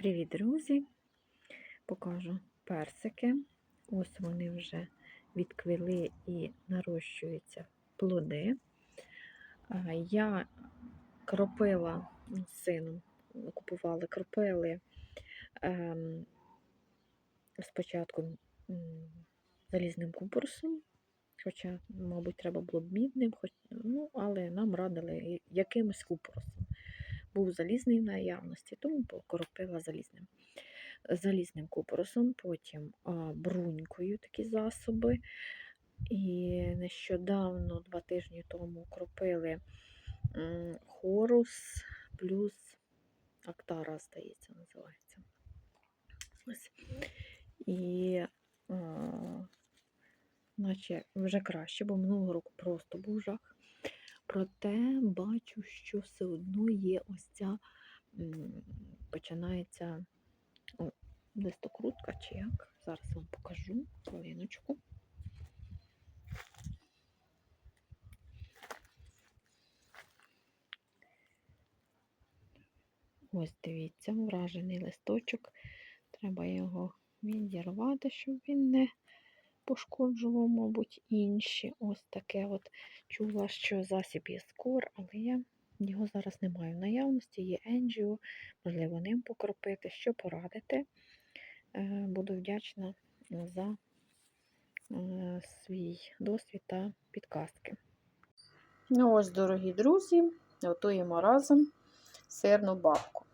Привіт, друзі! Покажу персики. Ось вони вже відквіли і нарощуються плоди. Я кропила з сином, купували, кропили ем, спочатку залізним купорсом, хоча, мабуть, треба було б мідним, хоч, ну, але нам радили якимось купоросом був залізний в наявності, тому покропила залізним. Залізним купоросом, потім а, брунькою такі засоби. І нещодавно, два тижні тому, кропили хорус плюс актара, здається, називається. Ось. І а, наче вже краще, бо минулого року просто був жах. Проте бачу, що все одно є ось ця починається листокрутка чи як. Зараз вам покажу хвилиночку. Ось дивіться, вражений листочок. Треба його відірвати, щоб він не пошкоджував, мабуть, інші. Ось таке от чула, що засіб є скор, але я його зараз не маю в наявності. Є енджіо, можливо, ним покропити. Що порадити? Е, Буду вдячна за е, свій досвід та підказки. Ну ось, дорогі друзі, готуємо разом сирну бабку.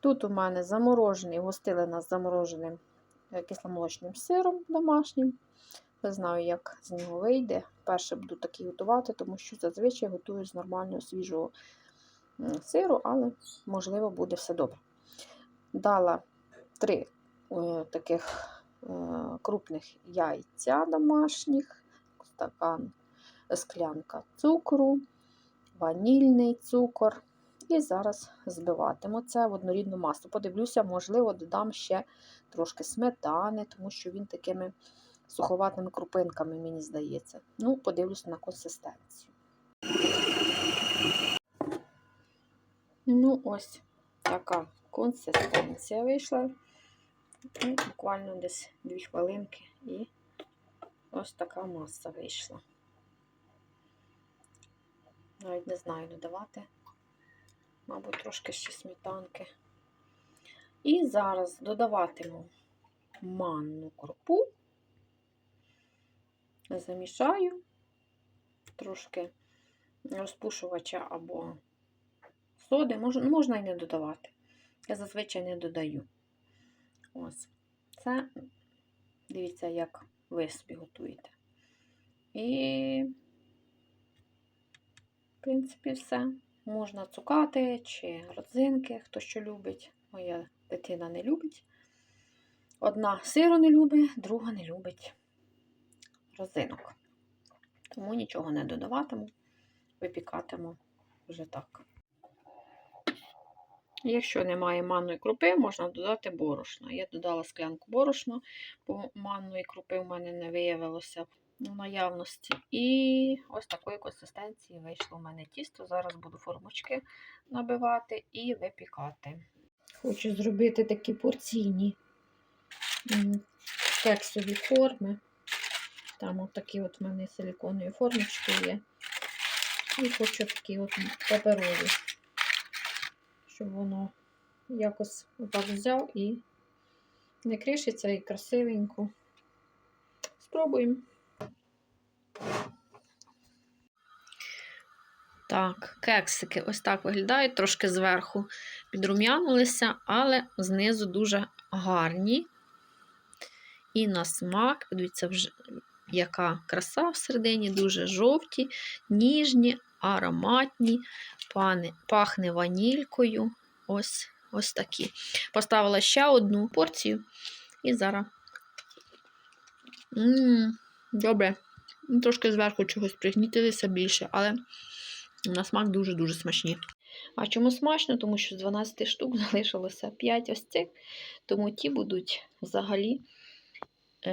Тут у мене заморожений, гостили нас замороженим кисломолочним сиром домашнім. Не знаю, як з нього вийде. Перше буду такий готувати, тому що зазвичай готую з нормального свіжого сиру, але, можливо, буде все добре. Дала три е, таких е, крупних яйця домашніх, стакан, склянка цукру, ванільний цукор. І зараз збиватиму це в однорідну масу. Подивлюся, можливо, додам ще трошки сметани, тому що він такими суховатими крупинками, мені здається. Ну, подивлюся на консистенцію. Ну, ось така консистенція вийшла. І буквально десь 2 хвилинки і ось така маса вийшла. Навіть не знаю додавати, мабуть, трошки ще сметанки. І зараз додаватиму манну крупу замішаю трошки розпушувача або соди, можна, можна і не додавати. Я зазвичай не додаю. Ось. Це, дивіться, як ви собі готуєте. І, в принципі, все. Можна цукати чи родзинки, хто що любить. Моя дитина не любить. Одна сиру не любить, друга не любить розинок. Тому нічого не додаватиму, випікатиму вже так. Якщо немає манної крупи, можна додати борошно. Я додала склянку борошна, бо манної крупи в мене не виявилося в наявності. І ось такої консистенції вийшло в мене тісто. Зараз буду формочки набивати і випікати. Хочу зробити такі порційні кексові форми. Там от такі от в мене силіконові формочки є. І хочу такі от паперові, щоб воно якось отак взяв і не кришиться і красивенько. Спробуємо. Так, кексики ось так виглядають, трошки зверху підрум'янулися, але знизу дуже гарні. І на смак, дивіться, вже яка краса всередині, дуже жовті, ніжні, ароматні, пане, пахне ванількою. Ось ось такі. Поставила ще одну порцію. І зараз. М -м, добре. Трошки зверху чогось пригнітилися більше, але на смак дуже-дуже смачні. А чому смачно? Тому що з 12 штук залишилося 5 ось цих, тому ті будуть взагалі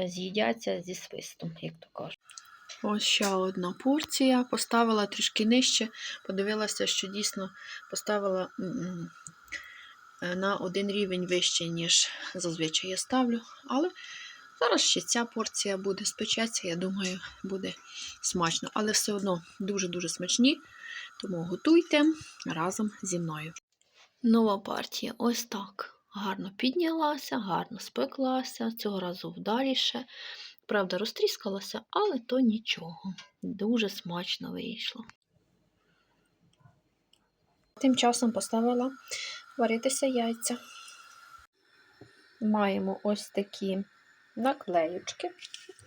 з'їдяться зі свистом, як то кажуть. Ось ще одна порція. Поставила трішки нижче, подивилася, що дійсно поставила е, на один рівень вище, ніж зазвичай я ставлю. Але зараз ще ця порція буде спечеться, я думаю, буде смачно. Але все одно дуже-дуже смачні. Тому готуйте разом зі мною. Нова партія ось так. Гарно піднялася, гарно спеклася, цього разу вдаліше. Правда, розтріскалася, але то нічого. Дуже смачно вийшло. Тим часом поставила варитися яйця. Маємо ось такі наклеючки.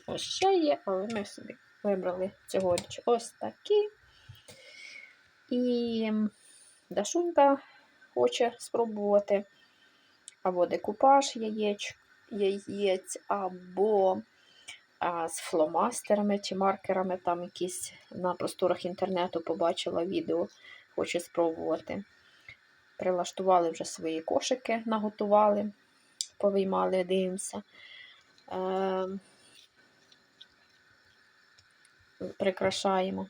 Ось ще є, але ми собі вибрали цьогоріч ось такі. І Дашунька хоче спробувати або декупаж яєч, яєць, або а, з фломастерами чи маркерами, там якісь на просторах інтернету побачила відео, хоче спробувати. Прилаштували вже свої кошики, наготували, повиймали, дивимося. Е, прикрашаємо.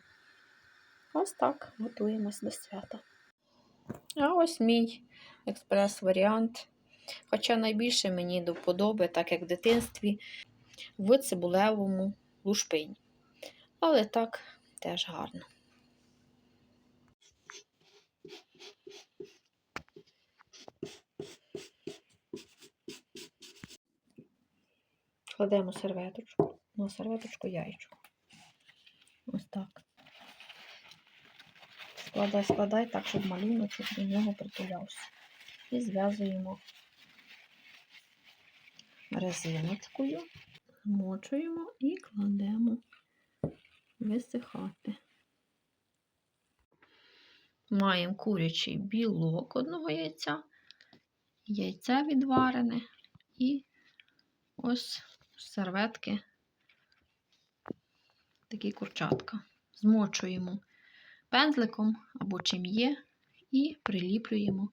Ось так готуємось до свята. А ось мій експрес-варіант. Хоча найбільше мені до вподоби, так як в дитинстві, в цибулевому лушпині. Але так теж гарно. Кладемо серветочку, на серветочку яєчко. Ось так. Складай, складай так, щоб малюночок до нього притулявся. І зв'язуємо резиночкою, змочуємо і кладемо висихати. Маємо курячий білок одного яйця, яйце відварене і ось серветки, такі курчатка. Змочуємо пензликом або чим є, і приліплюємо,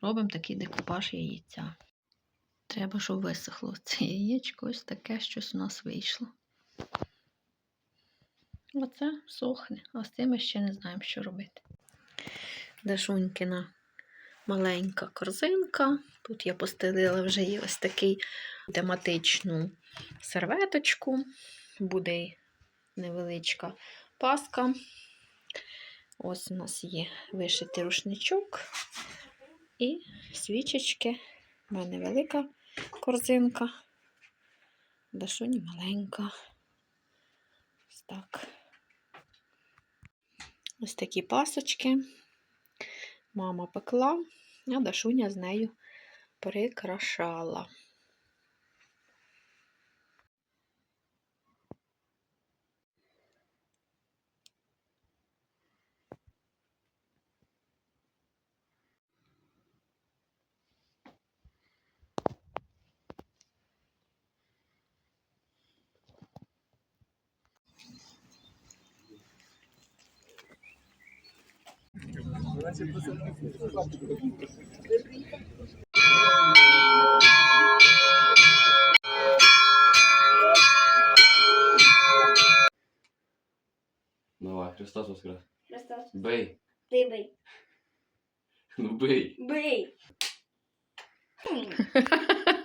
робимо такий декупаж яєця. Треба, щоб висохло це яєчко, ось таке щось у нас вийшло. Оце сохне, а з цим ми ще не знаємо, що робити. Дашунькіна маленька корзинка. Тут я постелила вже і ось такий тематичну серветочку. Буде невеличка паска. Ось у нас є вишитий рушничок і свічечки. У мене велика корзинка, Дашуні маленька. Ось так. Ось такі пасочки. Мама пекла, а Дашуня з нею прикрашала. Давай, Христос воскрес. Христос. Бей. Ти бий. Ну бей. Бий.